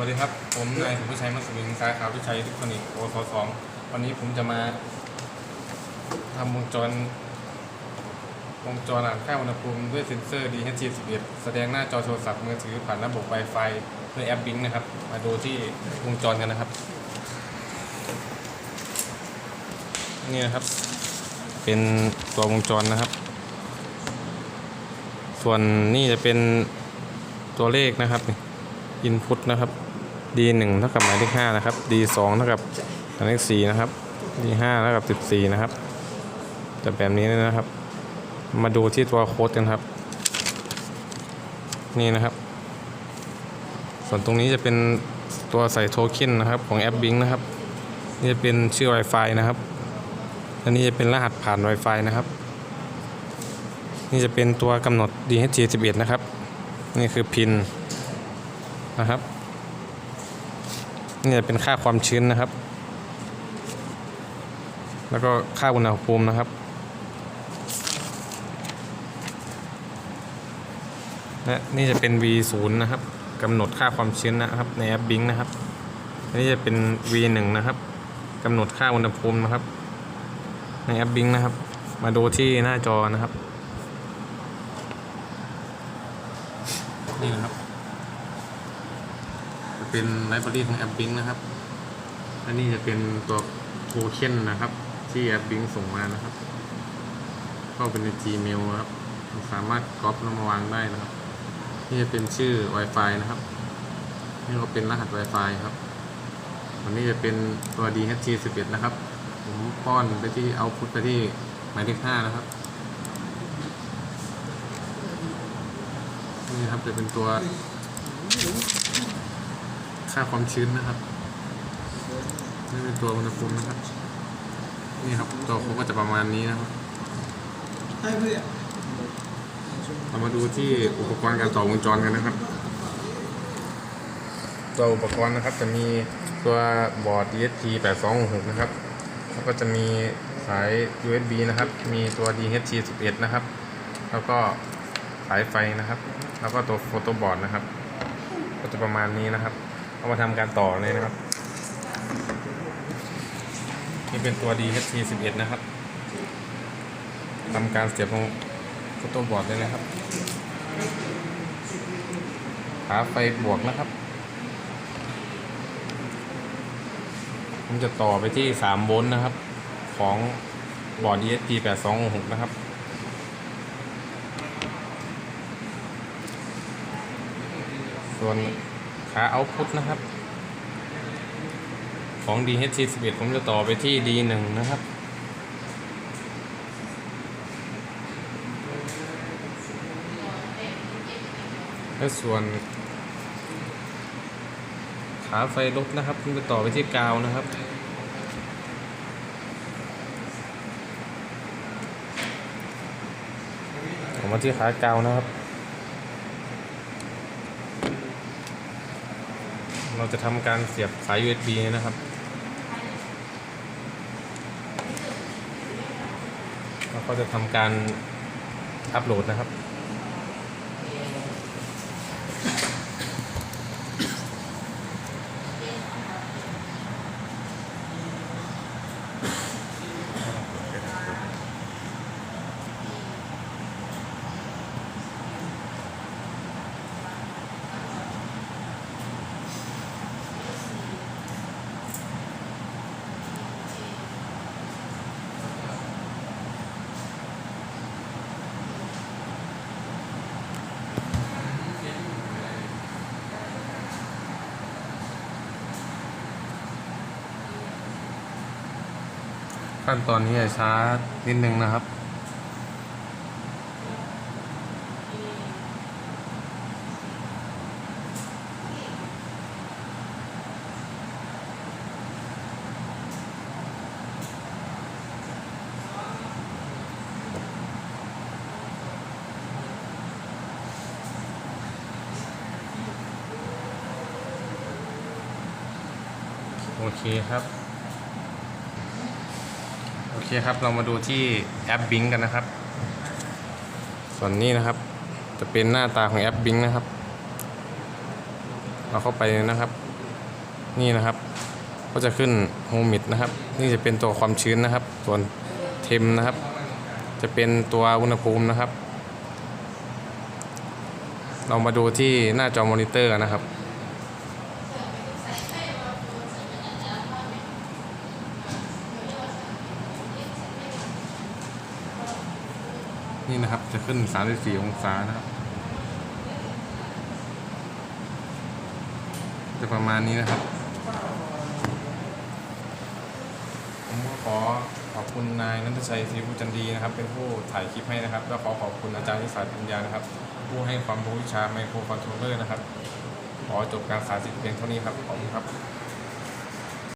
วัสดีครับ ผมนายสุภชัยมัสวินสาขาวิชัยอิเล็กทรอนิกโอสสองวันนี้ผมจะมาทำวงจร วงจรอ่านค่าอุณหภูมิด้วยเซ็นเซอร์ DHG11 แสดงหน้าจอโทรศัพท์มือถือผ่านระบบ Wi-Fi ด้วยแอปบิงนะครับ มาดูที่วงจรกันนะครับ นี่นะครับ เป็นตัววงจรนะครับ ส่วนนี่จะเป็นตัวเลขนะครับ input นะครับ d 1 เท่ากับหมายเลข5นะครับ d 2 เท่ากับหมายเลข4นะครับ d 5 เท่ากับ14นะครับจะแบบนี้นะครับ มาดูที่ตัวโค้ดกันครับ นี่นะครับ ส่วนตรงนี้จะเป็นตัวใส่โทเค็นนะครับของแอป Bing นะครับ นี่จะเป็นชื่อ Wi-Fi นะครับ อันนี้จะเป็นรหัสผ่าน Wi-Fi นะครับ นี่จะเป็นตัวกำหนด DHG11 นะครับ นี่คือพินนะครับ นี่จะเป็นค่าความชื้นนะครับ แล้วก็ค่าอุณหภูมินะครับ และนี่จะเป็น V0 นะครับกำหนดค่าความชื้นนะครับในแอป Bing นะครับอันนี้จะเป็น V1 นะครับกำหนดค่าอุณหภูมินะครับ ในแอป Bing นะครับ มาดูที่หน้าจอนะครับ นี่นะครับจะ เป็นไลบรารีของแอป Bing นะครับและนี่จะเป็นตัวโทเค็นนะครับ ที่แอป Bing ส่งมานะครับเข้าเป็นใน Gmail นะครับสามารถก๊อปแล้วมาวางได้นะครับ นี่จะเป็นชื่อ Wi-Fi นะครับ นี่ก็เป็นรหัส Wi-Fi ครับอันนี้จะเป็นตัว DHG11 นะครับ ผมป้อนไปที่เอาพุทไปที่หมายเลข5นะครับนี่ครับจะเป็นตัว ค่าความชื้นนะครับนี่เป็นตัวอุณหภูมินะครับ นี่ครับตัวเขาก็จะประมาณนี้นะครับเรามาดูที่อุปกรณ์การต่อวงจรกันนะครับ ตัวอุปกรณ์นะครับจะมีตัวบอร์ด DSP 8266นะครับ แล้วก็จะมีสาย USB นะครับ มีตัว DHT 11นะครับ แล้วก็สายไฟนะครับ แล้วก็ตัวโฟโต้บอร์ดนะครับ ก็จะประมาณนี้นะครับ เอามาทำการต่อเลยนะครับ นี่เป็นตัว DHT 11 นะครับทำการเสียบลงโฟโต้บอร์ดเลยนะครับขาไฟบวกนะครับ ผมจะต่อไปที่ 3 โวลต์นะครับ ของบอร์ด ESP 8266นะครับส่วน ขาเอาพุทนะครับ ของ DHT11 ผมจะต่อไปที่ D1 นะครับและส่วนขาไฟลบนะครับผมจะต่อไปที่กาวนะครับ ผมมาที่ขากาวนะครับ เราจะทำการเสียบสาย USB นะครับแล้วก็จะทำการอัปโหลดนะครับ ขั้นตอนนี้จะช้านิดนึงนะครับ โอเคครับ อเคครับเรามาดูที่แอป Bing กันนะครับ ส่วนนี้นะครับ จะเป็นหน้าตาของแอป Bing นะครับ เราเข้าไปนะครับ นี่นะครับ ก็จะขึ้นโฮมิดนะครับ นี่จะเป็นตัวความชื้นนะครับ ส่วนเทมนะครับ จะเป็นตัวอุณหภูมินะครับ เรามาดูที่หน้าจอมอนิเตอร์นะครับ นี่นะครับ จะขึ้น 34 องศานะครับ จะประมาณนี้นะครับ ผมก็ขอขอบคุณนายนันทชัยศรีบุจันดีนะครับ เป็นผู้ถ่ายคลิปให้นะครับ แล้วขอขอบคุณอาจารย์วิสาปัญญานะครับ ผู้ให้ความรู้วิชาไมโครคอนโทรลเลอร์นะครับ ขอจบการสาธิตเพียงเท่านี้ครับ ขอบคุณครับ